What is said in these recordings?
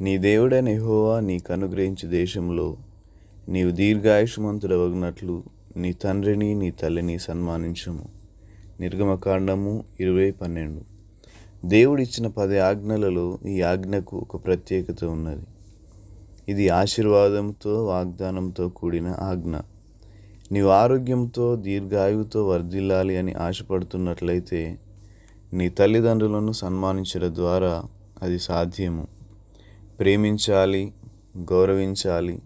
నీ దేవుడైన హోవా నీకు అనుగ్రహించు దేశంలో నీవు దీర్ఘాయుషమంతుడవగినట్లు నీ తండ్రిని నీ తల్లిని సన్మానించము. నిర్గమకాండము ఇరవై పన్నెండు. దేవుడిచ్చిన పది ఆజ్ఞలలో ఈ ఆజ్ఞకు ఒక ప్రత్యేకత ఉన్నది. ఇది ఆశీర్వాదంతో వాగ్దానంతో కూడిన ఆజ్ఞ. నీవు ఆరోగ్యంతో దీర్ఘాయువుతో వర్ధిల్లాలి అని ఆశపడుతున్నట్లయితే నీ తల్లిదండ్రులను సన్మానించడం ద్వారా అది సాధ్యము. ప్రేమించాలి గౌరవించాలి.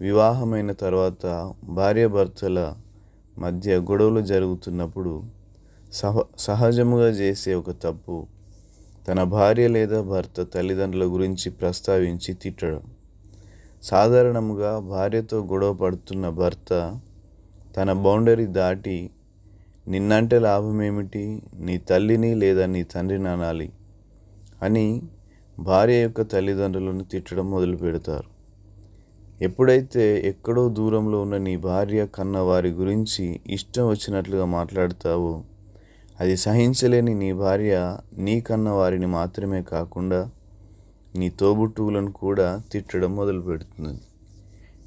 వివాహమైన తర్వాత భార్యాభర్తల మధ్య గొడవలు జరుగుతున్నప్పుడు సహ సహజముగా చేసే ఒక తప్పు తన భార్య లేదా భర్త తల్లిదండ్రుల గురించి ప్రస్తావించి తిట్టడం. సాధారణముగా భార్యతో గొడవ పడుతున్న భర్త తన బౌండరీ దాటి నిన్నంటే లాభమేమిటి? నీ తల్లిని లేదా నీ తండ్రిని అనాలి అని భార్య యొక్క తల్లిదండ్రులను తిట్టడం మొదలు పెడతారు. ఎప్పుడైతే ఎక్కడో దూరంలో ఉన్న నీ భార్య కన్న వారి గురించి ఇష్టం వచ్చినట్లుగా మాట్లాడతావో అది సహించలేని నీ భార్య నీ కన్న వారిని మాత్రమే కాకుండా నీ తోబుట్టువులను కూడా తిట్టడం మొదలు పెడుతుంది.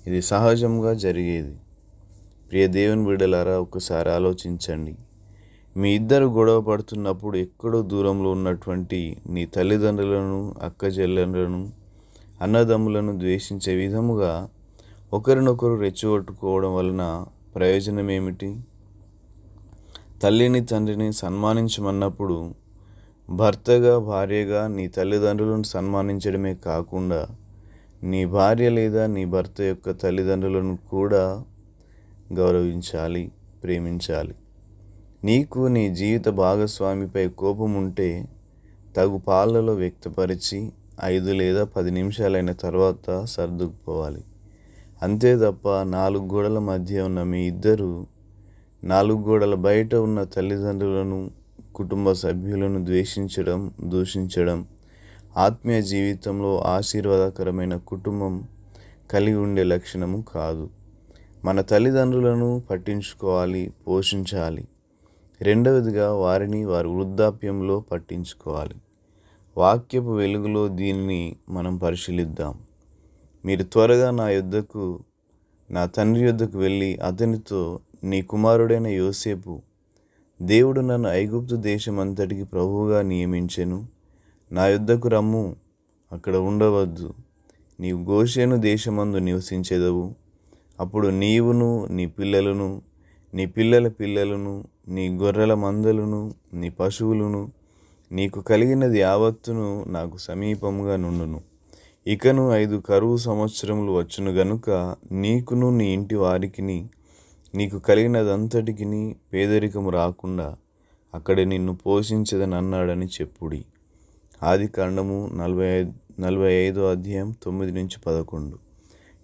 ఇది సహజంగా జరిగేది. ప్రియ దేవుని బిడ్డలారా ఒకసారి ఆలోచించండి. మీ ఇద్దరు గొడవ పడుతున్నప్పుడు ఎక్కడో దూరంలో ఉన్నటువంటి నీ తల్లిదండ్రులను అక్క చెల్లెలను అన్నదమ్ములను ద్వేషించే విధముగా ఒకరినొకరు రెచ్చగొట్టుకోవడం వలన ప్రయోజనం ఏమిటి తల్లిని తండ్రిని సన్మానించమన్నప్పుడు భర్తగా భార్యగా నీ తల్లిదండ్రులను సన్మానించడమే కాకుండా నీ భార్య లేదా నీ భర్త యొక్క తల్లిదండ్రులను కూడా గౌరవించాలి ప్రేమించాలి. నీకు నీ జీవిత భాగస్వామిపై కోపం ఉంటే తగు పాలలో వ్యక్తపరిచి ఐదు లేదా పది నిమిషాలైన తర్వాత సర్దుకుపోవాలి. అంతే తప్ప నాలుగు గోడల మధ్య ఉన్న మీ ఇద్దరు నాలుగు గోడల బయట ఉన్న తల్లిదండ్రులను కుటుంబ సభ్యులను ద్వేషించడం దూషించడం ఆత్మీయ జీవితంలో ఆశీర్వాదకరమైన కుటుంబం కలిగి ఉండే లక్షణము కాదు. మన తల్లిదండ్రులను పట్టించుకోవాలి పోషించాలి. రెండవదిగా వారిని వారి వృద్ధాప్యంలో పట్టించుకోవాలి. వాక్యపు వెలుగులో దీనిని మనం పరిశీలిద్దాం. మీరు త్వరగా నా యొద్దకు నా తండ్రి యొద్దకు వెళ్ళి అతనితో నీ కుమారుడైన యోసేపు దేవుడు నన్ను ఐగుప్తు దేశమంతటికి ప్రభువుగా నియమించెను. నా యొద్దకు రమ్ము అక్కడ ఉండవద్దు. నీవు గోషేను దేశమందు నివసించేదవు. అప్పుడు నీవును నీ పిల్లలను నీ పిల్లల పిల్లలను నీ గొర్రెల మందలను నీ పశువులను నీకు కలిగినది యావత్తును నాకు సమీపముగా నుండును. ఇకను ఐదు కరువు సంవత్సరములు వచ్చును గనుక నీకును నీ ఇంటి వారికిని నీకు కలిగినదంతటికి పేదరికము రాకుండా అక్కడ నిన్ను పోషించదని అన్నాడని చెప్పుడి. ఆది కాండము నలభై ఐదు నలభై ఐదో అధ్యాయం తొమ్మిది నుంచి పదకొండు.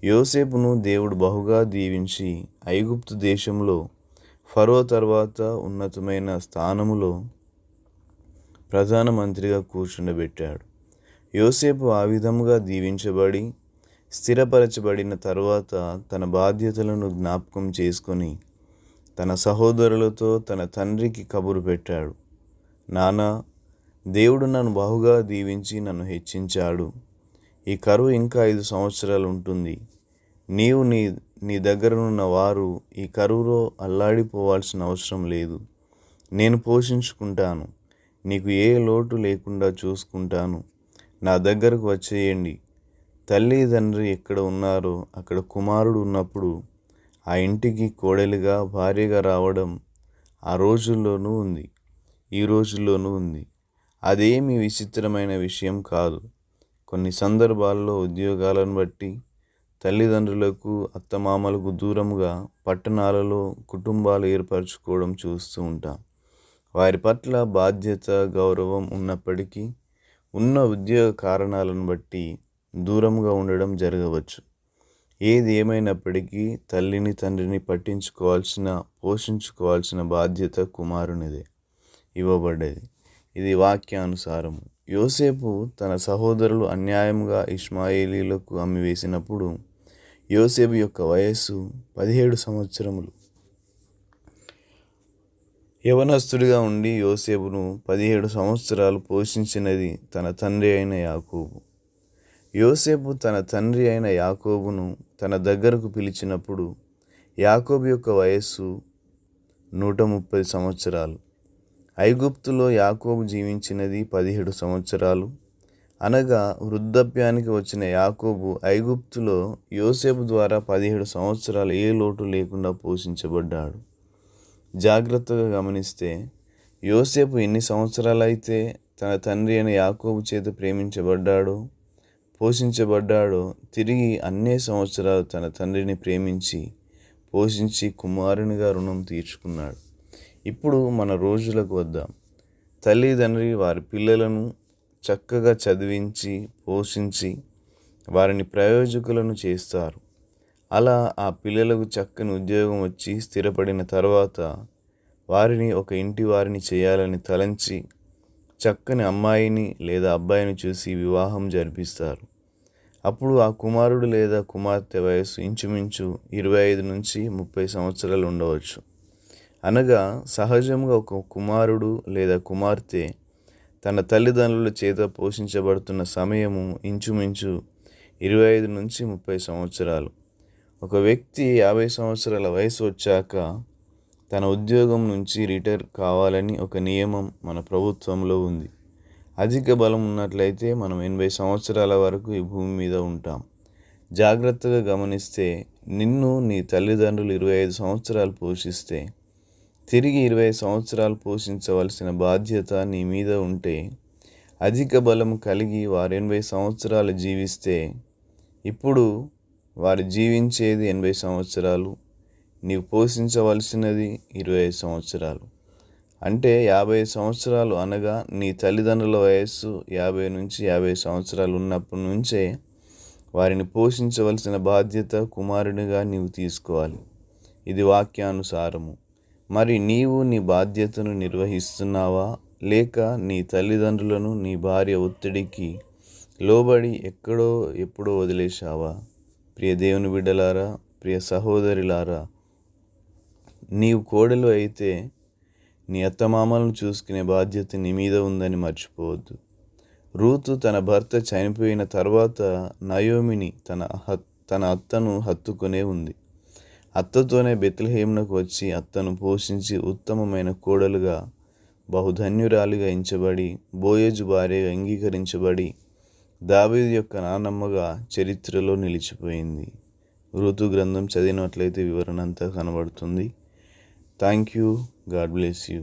యోసేపును దేవుడు బహుగా దీవించి ఐగుప్తు దేశంలో ఫరో తర్వాత ఉన్నతమైన స్థానములో ప్రధానమంత్రిగా కూర్చుండబెట్టాడు. యోసేపు ఆ విధముగా దీవించబడి స్థిరపరచబడిన తర్వాత తన బాధ్యతలను జ్ఞాపకం చేసుకొని తన సహోదరులతో తన తండ్రికి కబురు పెట్టాడు. నానా దేవుడు నన్ను బహుగా దీవించి నన్ను హెచ్చించాడు. ఈ కరువు ఇంకా ఐదు సంవత్సరాలు ఉంటుంది. నీవు నీ నీ దగ్గరనున్న వారు ఈ కరువులో అల్లాడిపోవాల్సిన అవసరం లేదు. నేను పోషించుకుంటాను. నీకు ఏ లోటు లేకుండా చూసుకుంటాను. నా దగ్గరకు వచ్చేయండి. తల్లిదండ్రి ఎక్కడ ఉన్నారో అక్కడ కుమారుడు ఉన్నప్పుడు ఆ ఇంటికి కోడలిగా భార్యగా రావడం ఆ రోజుల్లోనూ ఉంది. ఈ రోజుల్లోనూ ఉంది. అదేమి విచిత్రమైన విషయం కాదు. కొన్ని సందర్భాల్లో ఉద్యోగాలను బట్టి తల్లిదండ్రులకు అత్తమామలకు దూరముగా పట్టణాలలో కుటుంబాలు ఏర్పరచుకోవడం చూస్తూ ఉంటాం. వారి పట్ల బాధ్యత గౌరవం ఉన్నప్పటికీ ఉన్న ఉద్యోగ కారణాలను బట్టి దూరంగా ఉండడం జరగవచ్చు. ఏది ఏమైనప్పటికీ తల్లిని తండ్రిని పట్టించుకోవాల్సిన పోషించుకోవాల్సిన బాధ్యత కుమారునిదే ఇవ్వబడ్డది. ఇది వాక్యానుసారము. యోసేపు తన సహోదరులు అన్యాయంగా ఇస్మాయిలీలకు అమ్మివేసినప్పుడు యోసేపు యొక్క వయస్సు పదిహేడు సంవత్సరములు. యవనస్తుడిగా ఉండి యోసేపును పదిహేడు సంవత్సరాలు పోషించినది తన తండ్రి అయిన యాకోబు. యోసేపు తన తండ్రి అయిన యాకోబును తన దగ్గరకు పిలిచినప్పుడు యాకోబు యొక్క వయస్సు నూట ముప్పై సంవత్సరాలు. ఐగుప్తులో యాకోబు జీవించినది పదిహేడు సంవత్సరాలు. అనగా వృద్ధాప్యానికి వచ్చిన యాకోబు ఐగుప్తులో యోసేపు ద్వారా పదిహేడు సంవత్సరాలు ఏ లోటు లేకుండా పోషించబడ్డాడు. జాగ్రత్తగా గమనిస్తే యోసేపు ఎన్ని సంవత్సరాలైతే తన తండ్రి అయిన యాకోబు చేత ప్రేమించబడ్డాడో పోషించబడ్డాడో తిరిగి అన్నే సంవత్సరాలు తన తండ్రిని ప్రేమించి పోషించి కుమారునిగా రుణం తీర్చుకున్నాడు. ఇప్పుడు మన రోజులకు వద్దాం. తల్లిదండ్రి వారి పిల్లలను చక్కగా చదివించి పోషించి వారిని ప్రయోజకులను చేస్తారు. అలా ఆ పిల్లలకు చక్కని ఉద్యోగం వచ్చి స్థిరపడిన తర్వాత వారిని ఒక ఇంటి వారిని చేయాలని తలంచి చక్కని అమ్మాయిని లేదా అబ్బాయిని చూసి వివాహం జరిపిస్తారు. అప్పుడు ఆ కుమారుడు లేదా కుమార్తె వయస్సు ఇంచుమించు ఇరవై ఐదు నుంచి ముప్పై సంవత్సరాలు ఉండవచ్చు. అనగా సహజంగా ఒక కుమారుడు లేదా కుమార్తె తన తల్లిదండ్రుల చేత పోషించబడుతున్న సమయము ఇంచుమించు ఇరవై ఐదు నుంచి ముప్పై సంవత్సరాలు. ఒక వ్యక్తి యాభై సంవత్సరాల వయసు వచ్చాక తన ఉద్యోగం నుంచి రిటైర్ కావాలని ఒక నియమం మన ప్రభుత్వంలో ఉంది. అధిక బలం ఉన్నట్లయితే మనం ఎనభై సంవత్సరాల వరకు ఈ భూమి మీద ఉంటాం. జాగ్రత్తగా గమనిస్తే నిన్ను నీ తల్లిదండ్రులు ఇరవై ఐదు సంవత్సరాలు పోషిస్తే తిరిగి ఇరవై సంవత్సరాలు పోషించవలసిన బాధ్యత నీ మీద ఉంటే అధిక బలం కలిగి వారు ఎనభై సంవత్సరాలు జీవిస్తే ఇప్పుడు వారు జీవించేది ఎనభై సంవత్సరాలు నీవు పోషించవలసినది ఇరవై సంవత్సరాలు. అంటే యాభై సంవత్సరాలు అనగా నీ తల్లిదండ్రుల వయస్సు యాభై నుంచి యాభై సంవత్సరాలు ఉన్నప్పటి నుంచే వారిని పోషించవలసిన బాధ్యత కుమారునిగా నీవు తీసుకోవాలి. ఇది వాక్యానుసారము. మరి నీవు నీ బాధ్యతను నిర్వహిస్తున్నావా? లేక నీ తల్లిదండ్రులను నీ భార్య ఒత్తిడికి లోబడి ఎక్కడో ఎప్పుడో వదిలేశావా? ప్రియ దేవుని బిడ్డలారా ప్రియ సహోదరులారా నీవు కోడలు అయితే నీ అత్తమామలను చూసుకునే బాధ్యత నీ మీద ఉందని మర్చిపోవద్దు. రూతు తన భర్త చనిపోయిన తర్వాత నయోమిని తన తన అత్తను హత్తుకునే ఉంది. అత్తతోనే బెత్లహేమునకు వచ్చి అత్తను పోషించి ఉత్తమమైన కోడలుగా బహుధన్యురాలిగా ఎంచబడి బోయేజు భార్యగా అంగీకరించబడి దావీదు యొక్క నానమ్మగా చరిత్రలో నిలిచిపోయింది. ఋతు గ్రంథం చదివినట్లయితే వివరణ అంతా కనబడుతుంది. Thank you God bless you